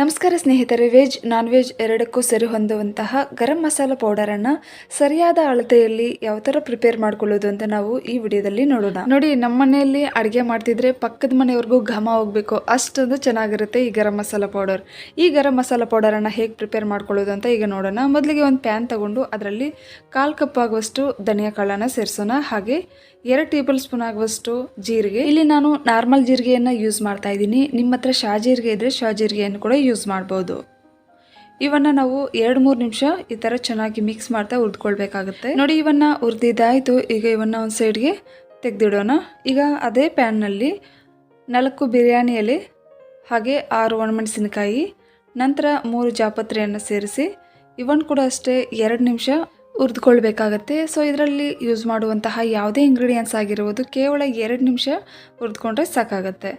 ನಮಸ್ಕಾರ ಸ್ನೇಹಿತರೆ, veg non veg ಎರಡಕ್ಕೂ ಸರಿ ಹೊಂದುವಂತಹ ಗರಂ ಮಸಾಲ ಪೌಡರನ್ನು ಸರಿಯಾದ ಅಳತೆಯಲ್ಲಿ ಯಾವ ಥರ ಪ್ರಿಪೇರ್ ಮಾಡ್ಕೊಳ್ಳೋದು ಅಂತ ನಾವು ಈ ವಿಡಿಯೋದಲ್ಲಿ ನೋಡೋಣ. ನೋಡಿ, ನಮ್ಮ ಮನೆಯಲ್ಲಿ ಅಡುಗೆ ಮಾಡ್ತಿದ್ರೆ ಪಕ್ಕದ ಮನೆಯವ್ರಿಗೂ ಘಮ ಹೋಗಬೇಕು. ಅಷ್ಟೊಂದು ಚೆನ್ನಾಗಿರುತ್ತೆ ಈ ಗರಂ ಮಸಾಲ ಪೌಡರ್. ಈ ಗರಂ ಮಸಾಲ ಪೌಡರನ್ನು ಹೇಗೆ ಪ್ರಿಪೇರ್ ಮಾಡ್ಕೊಳ್ಳೋದು ಅಂತ ಈಗ ನೋಡೋಣ. ಮೊದಲಿಗೆ ಒಂದು ಪ್ಯಾನ್ ತಗೊಂಡು ಅದರಲ್ಲಿ ಕಾಲು ಕಪ್ ಆಗುವಷ್ಟು ಧನಿಯಾ ಕಾಳನ್ನು ಸೇರಿಸೋಣ. ಹಾಗೆ ಎರಡು ಟೇಬಲ್ ಸ್ಪೂನ್ ಆಗುವಷ್ಟು ಜೀರಿಗೆ. ಇಲ್ಲಿ ನಾನು ನಾರ್ಮಲ್ ಜೀರಿಗೆಯನ್ನು ಯೂಸ್ ಮಾಡ್ತಾ ಇದ್ದೀನಿ. ನಿಮ್ಮ ಹತ್ರ ಶಾ ಜೀರಿಗೆ ಇದ್ರೆ ಶಾ ಜೀರಿಗೆಯನ್ನು ಕೂಡ ಯೂಸ್ ಮಾಡ್ಬೋದು. ಇವನ್ನ ನಾವು ಎರಡು ಮೂರು ನಿಮಿಷ ಈ ಥರ ಚೆನ್ನಾಗಿ ಮಿಕ್ಸ್ ಮಾಡ್ತಾ ಉರ್ದ್ಕೊಳ್ಬೇಕಾಗುತ್ತೆ. ನೋಡಿ ಇವನ್ನ ಹುರಿದಿದ್ದಾಯಿತು ಈಗ ಇವನ್ನ ಒಂದು ಸೈಡ್ಗೆ ತೆಗೆದಿಡೋಣ. ಈಗ ಅದೇ ಪ್ಯಾನ್ನಲ್ಲಿ ನಾಲ್ಕು ಬಿರಿಯಾನಿ ಎಲೆ ಹಾಗೆ ಆರು ಒಣಮೆಣಸಿನಕಾಯಿ, ನಂತರ ಮೂರು ಜಾಪತ್ರೆಯನ್ನು ಸೇರಿಸಿ, ಇವನ್ ಕೂಡ ಅಷ್ಟೇ ಎರಡು ನಿಮಿಷ ಹುರಿದುಕೊಳ್ಬೇಕಾಗತ್ತೆ. ಸೊ ಇದರಲ್ಲಿ ಯೂಸ್ ಮಾಡುವಂತಹ ಯಾವುದೇ ಇಂಗ್ರೀಡಿಯೆಂಟ್ಸ್ ಆಗಿರುವುದು ಕೇವಲ ಎರಡು ನಿಮಿಷ ಹುರಿದುಕೊಂಡ್ರೆ ಸಾಕಾಗುತ್ತೆ.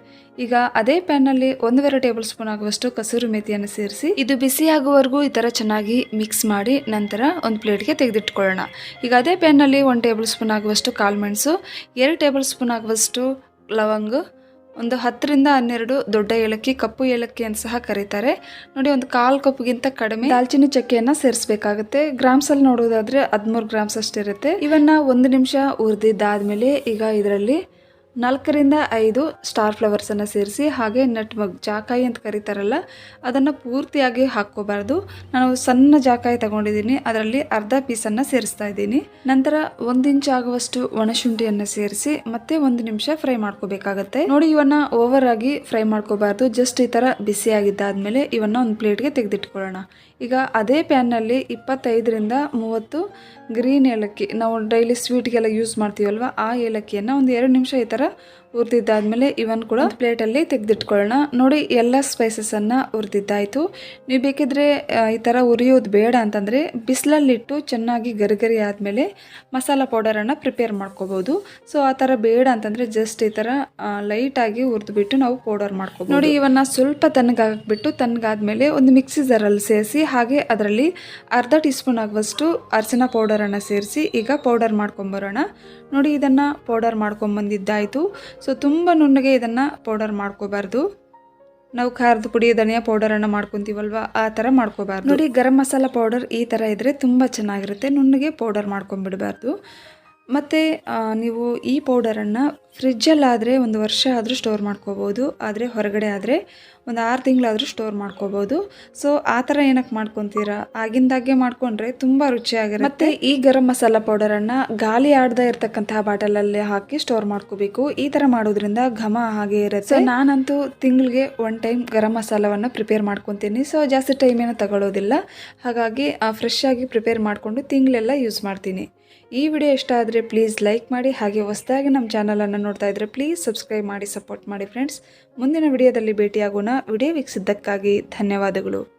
ಈಗ ಅದೇ ಪ್ಯಾನ್ನಲ್ಲಿ ಒಂದೂವರೆ ಟೇಬಲ್ ಸ್ಪೂನ್ ಆಗುವಷ್ಟು ಕಸೂರಿ ಮೇಥಿಯನ್ನು ಸೇರಿಸಿ, ಇದು ಬಿಸಿ ಆಗುವವರೆಗೂ ಈ ಥರ ಚೆನ್ನಾಗಿ ಮಿಕ್ಸ್ ಮಾಡಿ ನಂತರ ಒಂದು ಪ್ಲೇಟ್ಗೆ ತೆಗೆದಿಟ್ಕೊಳ್ಳೋಣ. ಈಗ ಅದೇ ಪ್ಯಾನ್ನಲ್ಲಿ ಒಂದು ಟೇಬಲ್ ಸ್ಪೂನ್ ಆಗುವಷ್ಟು ಕಾಳುಮೆಣಸು, ಎರಡು ಟೇಬಲ್ ಸ್ಪೂನ್ ಆಗುವಷ್ಟು ಲವಂಗ ಒಂದು ಹತ್ತರಿಂದ ಹನ್ನೆರಡು ದೊಡ್ಡ ಏಲಕ್ಕಿ, ಕಪ್ಪು ಏಲಕ್ಕಿ ಅಂತ ಸಹ ಕರೀತಾರೆ. ನೋಡಿ, ಒಂದು ಕಾಲು ಕಪ್ಗಿಂತ ಕಡಿಮೆ ದಾಲ್ಚಿನ್ನಿ ಚಕ್ಕೆಯನ್ನು ಸೇರಿಸಬೇಕಾಗುತ್ತೆ. ಗ್ರಾಮ್ಸ್ ಅಲ್ಲಿ ನೋಡೋದಾದ್ರೆ ಹದಿಮೂರು ಗ್ರಾಮ್ಸ್ ಅಷ್ಟಿರುತ್ತೆ. ಇವನ್ನ ಒಂದು ನಿಮಿಷ ಹುರಿದಿದ್ದಾದ್ಮೇಲೆ ಈಗ ಇದರಲ್ಲಿ ನಾಲ್ಕರಿಂದ ಐದು ಸ್ಟಾರ್ ಫ್ಲವರ್ಸನ್ನು ಸೇರಿಸಿ ಹಾಗೆ ನಟ್ ಮಗ್ ಜಾಕಾಯಿ ಅಂತ ಕರೀತಾರಲ್ಲ, ಅದನ್ನು ಪೂರ್ತಿಯಾಗಿ ಹಾಕ್ಕೋಬಾರ್ದು. ನಾನು ಸಣ್ಣ ಜಾಕಾಯಿ ತಗೊಂಡಿದ್ದೀನಿ, ಅದರಲ್ಲಿ ಅರ್ಧ ಪೀಸನ್ನು ಸೇರಿಸ್ತಾ ಇದ್ದೀನಿ. ನಂತರ ಒಂದು ಇಂಚ್ ಆಗುವಷ್ಟು ಒಣಶುಂಠಿಯನ್ನು ಸೇರಿಸಿ ಮತ್ತೆ ಒಂದು ನಿಮಿಷ ಫ್ರೈ ಮಾಡ್ಕೋಬೇಕಾಗತ್ತೆ. ನೋಡಿ, ಇವನ್ನ ಓವರ್ ಆಗಿ ಫ್ರೈ ಮಾಡ್ಕೋಬಾರ್ದು, ಜಸ್ಟ್ ಈ ಥರ ಬಿಸಿಯಾಗಿದ್ದಾದಮೇಲೆ ಇವನ್ನ ಒಂದು ಪ್ಲೇಟ್ಗೆ ತೆಗೆದಿಟ್ಕೊಳ್ಳೋಣ. ಈಗ ಅದೇ ಪ್ಯಾನ್ನಲ್ಲಿ ಇಪ್ಪತ್ತೈದರಿಂದ ಮೂವತ್ತು ಗ್ರೀನ್ ಏಲಕ್ಕಿ, ನಾವು ಡೈಲಿ ಸ್ವೀಟ್ಗೆಲ್ಲ ಯೂಸ್ ಮಾಡ್ತೀವಲ್ವ, ಆ ಏಲಕ್ಕಿಯನ್ನು ಒಂದು ಎರಡು ನಿಮಿಷ ಈ ಥರ agora ಹುರಿದಿದ್ದಾದ್ಮೇಲೆ ಇವನ್ ಕೂಡ ಪ್ಲೇಟಲ್ಲಿ ತೆಗೆದಿಟ್ಕೊಳ್ಳೋಣ ನೋಡಿ ಎಲ್ಲ ಸ್ಪೈಸಸನ್ನು ಹುರಿದಿದ್ದಾಯಿತು. ನೀವು ಬೇಕಿದ್ರೆ ಈ ಥರ ಉರಿಯೋದು ಬೇಡ ಅಂತಂದರೆ ಬಿಸಿಲಲ್ಲಿಟ್ಟು ಚೆನ್ನಾಗಿ ಗರಿಗರಿ ಆದಮೇಲೆ ಮಸಾಲ ಪೌಡರನ್ನು ಪ್ರಿಪೇರ್ ಮಾಡ್ಕೋಬೋದು. ಸೊ ಆ ಥರ ಬೇಡ ಅಂತಂದರೆ ಜಸ್ಟ್ ಈ ಥರ ಲೈಟಾಗಿ ಹುರಿದ್ಬಿಟ್ಟು ನಾವು ಪೌಡರ್ ಮಾಡ್ಕೋಬೋದು. ನೋಡಿ ಇವನ್ನ ಸ್ವಲ್ಪ ತಣ್ಣಗಾಕ್ಬಿಟ್ಟು ತಣ್ಣಗಾದ್ಮೇಲೆ ಒಂದು ಮಿಕ್ಸಿ ಜಾರಲ್ಲಿ ಸೇರಿಸಿ ಹಾಗೆ ಅದರಲ್ಲಿ ಅರ್ಧ ಟೀ ಸ್ಪೂನ್ ಆಗುವಷ್ಟು ಅರಿಶಿನ ಪೌಡರನ್ನು ಸೇರಿಸಿ ಈಗ ಪೌಡರ್ ಮಾಡ್ಕೊಂಬರೋಣ. ನೋಡಿ ಇದನ್ನು ಪೌಡರ್ ಮಾಡ್ಕೊಂಬಂದಿದ್ದಾಯಿತು. ಸೊ ತುಂಬ ನುಣ್ಣಗೆ ಇದನ್ನು ಪೌಡರ್ ಮಾಡ್ಕೋಬಾರ್ದು. ನಾವು ಖಾರದ ಪುಡಿ, ಧನಿಯಾ ಪೌಡರನ್ನು ಮಾಡ್ಕೊತೀವಲ್ವ? ಆ ಥರ ಮಾಡ್ಕೋಬಾರ್ದು. ನೋಡಿ, ಗರಂ ಮಸಾಲ ಪೌಡರ್ ಈ ಥರ ಇದ್ದರೆ ತುಂಬ ಚೆನ್ನಾಗಿರುತ್ತೆ. ನುಣ್ಣಗೆ ಪೌಡರ್ ಮಾಡ್ಕೊಂಬಿಡಬಾರ್ದು ಮತ್ತು ನೀವು ಈ ಪೌಡರನ್ನು ಫ್ರಿಜ್ಜಲ್ಲಾದರೆ ಒಂದು ವರ್ಷ ಆದರೂ ಸ್ಟೋರ್ ಮಾಡ್ಕೋಬೋದು, ಆದರೆ ಹೊರಗಡೆ ಆದರೆ ಒಂದು ಆರು ತಿಂಗಳಾದರೂ ಸ್ಟೋರ್ ಮಾಡ್ಕೋಬೋದು. ಸೊ, ಆ ಥರ ಏನಕ್ಕೆ ಮಾಡ್ಕೊತೀರಾ? ಆಗಿಂದಾಗೆ ಮಾಡ್ಕೊಂಡ್ರೆ ತುಂಬ ರುಚಿಯಾಗಿರುತ್ತೆ. ಮತ್ತು ಈ ಗರಂ ಮಸಾಲ ಪೌಡರನ್ನು ಗಾಳಿ ಆಡದೇ ಇರತಕ್ಕಂತಹ ಬಾಟಲಲ್ಲಿ ಹಾಕಿ ಸ್ಟೋರ್ ಮಾಡ್ಕೋಬೇಕು. ಈ ಥರ ಮಾಡೋದ್ರಿಂದ ಘಮ ಹಾಗೆ ಇರುತ್ತೆ. ಸೊ ನಾನಂತೂ ತಿಂಗಳಿಗೆ ಒನ್ ಟೈಮ್ ಗರಂ ಮಸಾಲವನ್ನು ಪ್ರಿಪೇರ್ ಮಾಡ್ಕೊತೀನಿ. ಸೊ ಜಾಸ್ತಿ ಟೈಮ್ ಏನೂ ತಗೊಳ್ಳೋದಿಲ್ಲ ಹಾಗಾಗಿ ಫ್ರೆಶ್ ಆಗಿ ಪ್ರಿಪೇರ್ ಮಾಡಿಕೊಂಡು ತಿಂಗಳೆಲ್ಲ ಯೂಸ್ ಮಾಡ್ತೀನಿ. ಈ ವಿಡಿಯೋ ಇಷ್ಟ ಆದರೆ ಪ್ಲೀಸ್ ಲೈಕ್ ಮಾಡಿ, ಹಾಗೆ ಹೊಸದಾಗಿ ನಮ್ಮ ಚಾನಲನ್ನು ನೋಡ್ತಾ ಇದ್ದರೆ ಪ್ಲೀಸ್ ಸಬ್ಸ್ಕ್ರೈಬ್ ಮಾಡಿ ಸಪೋರ್ಟ್ ಮಾಡಿ ಫ್ರೆಂಡ್ಸ್ ಮುಂದಿನ ವಿಡಿಯೋದಲ್ಲಿ ಭೇಟಿಯಾಗೋಣ. ವಿಡಿಯೋ ವೀಕ್ಷಿಸಿದ್ದಕ್ಕಾಗಿ ಧನ್ಯವಾದಗಳು.